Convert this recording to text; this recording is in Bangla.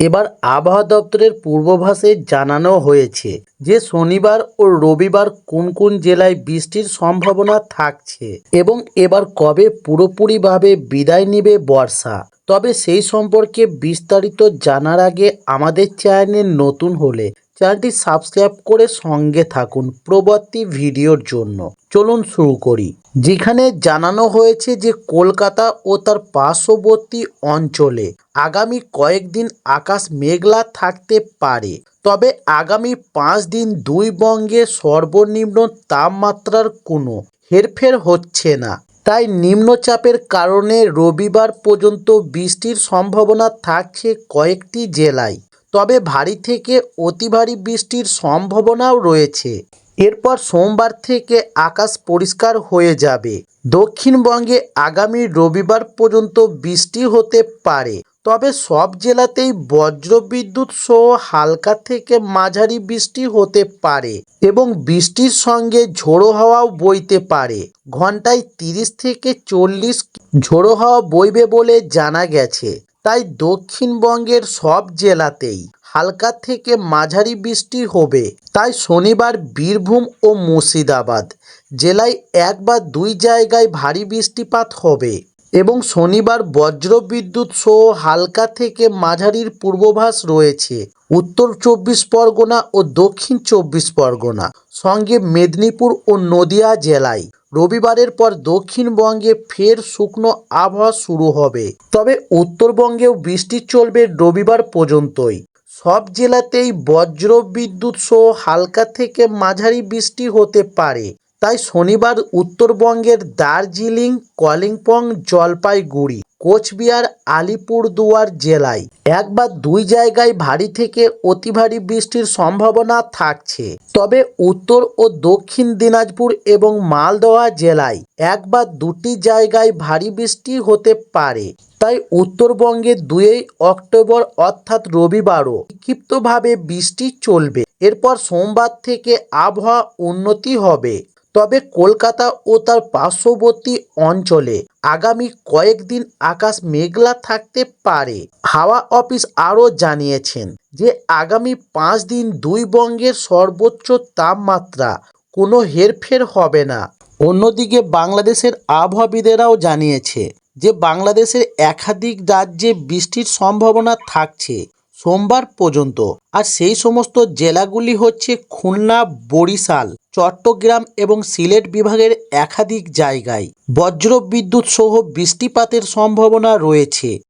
এবার আবহাওয়া দপ্তরের পূর্বাভাসে জানানো হয়েছে যে শনিবার ও রবিবার কোন কোন জেলায় বৃষ্টির সম্ভাবনা থাকছে এবং এবার কবে পুরোপুরিভাবে বিদায় নেবে বর্ষা। তবে সেই সম্পর্কে বিস্তারিত জানার আগে আমাদের চ্যানেল নতুন হলে চ্যানেলটি সাবস্ক্রাইব করে সঙ্গে থাকুন প্রবর্তী ভিডিওর জন্য। চলুন শুরু করি। যেখানে জানানো হয়েছে যে কলকাতা ও তার পার্শ্ববর্তী অঞ্চলে আগামী কয়েকদিন আকাশ মেঘলা থাকতে পারে। তবে আগামী পাঁচ দিন দুই বঙ্গে সর্বনিম্ন তাপমাত্রার কোনো হেরফের হচ্ছে না। তাই নিম্নচাপের কারণে রবিবার পর্যন্ত বৃষ্টির সম্ভাবনা থাকছে কয়েকটি জেলায়। তবে ভারী থেকে অতি ভারী বৃষ্টির সম্ভাবনাও রয়েছে। এরপর সোমবার থেকে আকাশ পরিষ্কার হয়ে যাবে। দক্ষিণবঙ্গে আগামী রবিবার পর্যন্ত বৃষ্টি হতে পারে। তবে সব জেলাতেই বজ্রবিদ্যুৎ সহ হালকা থেকে মাঝারি বৃষ্টি হতে পারে এবং বৃষ্টির সঙ্গে ঝোড়ো হাওয়াও বইতে পারে। ঘন্টায় তিরিশ থেকে চল্লিশ ঝোড়ো হাওয়া বইবে বলে জানা গেছে। তাই দক্ষিণবঙ্গের সব জেলাতেই হালকা থেকে মাঝারি বৃষ্টি হবে। তাই শনিবার বীরভূম ও মুর্শিদাবাদ জেলায় এক বা দুই জায়গায় ভারী বৃষ্টিপাত হবে এবং শনিবার বজ্রবিদ্যুৎ সহ হালকা থেকে মাঝারির পূর্বাভাস রয়েছে। উত্তর চব্বিশ পরগনা ও দক্ষিণ চব্বিশ পরগনা, সঙ্গে মেদিনীপুর ও নদিয়া জেলায়। রবিবারের পর দক্ষিণবঙ্গে ফের শুকনো আবহাওয়া শুরু হবে। তবে উত্তরবঙ্গেও বৃষ্টি চলবে রবিবার পর্যন্তই। সব জেলাতেই বজ্র বিদ্যুৎ সহ হালকা থেকে মাঝারি বৃষ্টি হতে পারে। তাই শনিবার উত্তরবঙ্গের দার্জিলিং, কলিম্পং, জলপাইগুড়ি কোচবিহার আলিপুরদুয়ার জেলায়। এক বা দুই জায়গায় ভারী থেকে অতি ভারী বৃষ্টির সম্ভাবনা থাকছে। তবে উত্তর ও দক্ষিণ দিনাজপুর এবং মালদহ জেলায় এক বা দুটি জায়গায় ভারী বৃষ্টি হতে পারে। তাই উত্তরবঙ্গে দুই অক্টোবর অর্থাৎ রবিবারও বিক্ষিপ্তভাবে বৃষ্টি চলবে। এরপর সোমবার থেকে আবহাওয়া উন্নতি হবে। তবে কলকাতা ও তার পার্শ্ববর্তী অঞ্চলে আগামী কয়েকদিন আকাশ মেঘলা থাকতে পারে। হাওয়া অফিস আরও জানিয়েছেন যে, আগামী পাঁচ দিন দুই বঙ্গের সর্বোচ্চ তাপমাত্রা কোনো হেরফের হবে না। অন্যদিকে বাংলাদেশের আবহাওয়াবিদেরাও জানিয়েছে যে, বাংলাদেশের একাধিক রাজ্যে বৃষ্টির সম্ভাবনা থাকছে সোমবার পর্যন্ত। আর সেই সমস্ত জেলাগুলি হচ্ছে খুলনা, বরিশাল চট্টগ্রাম এবং সিলেট বিভাগের একাধিক জায়গায়। বজ্র বিদ্যুৎ সহ বৃষ্টিপাতের সম্ভাবনা রয়েছে।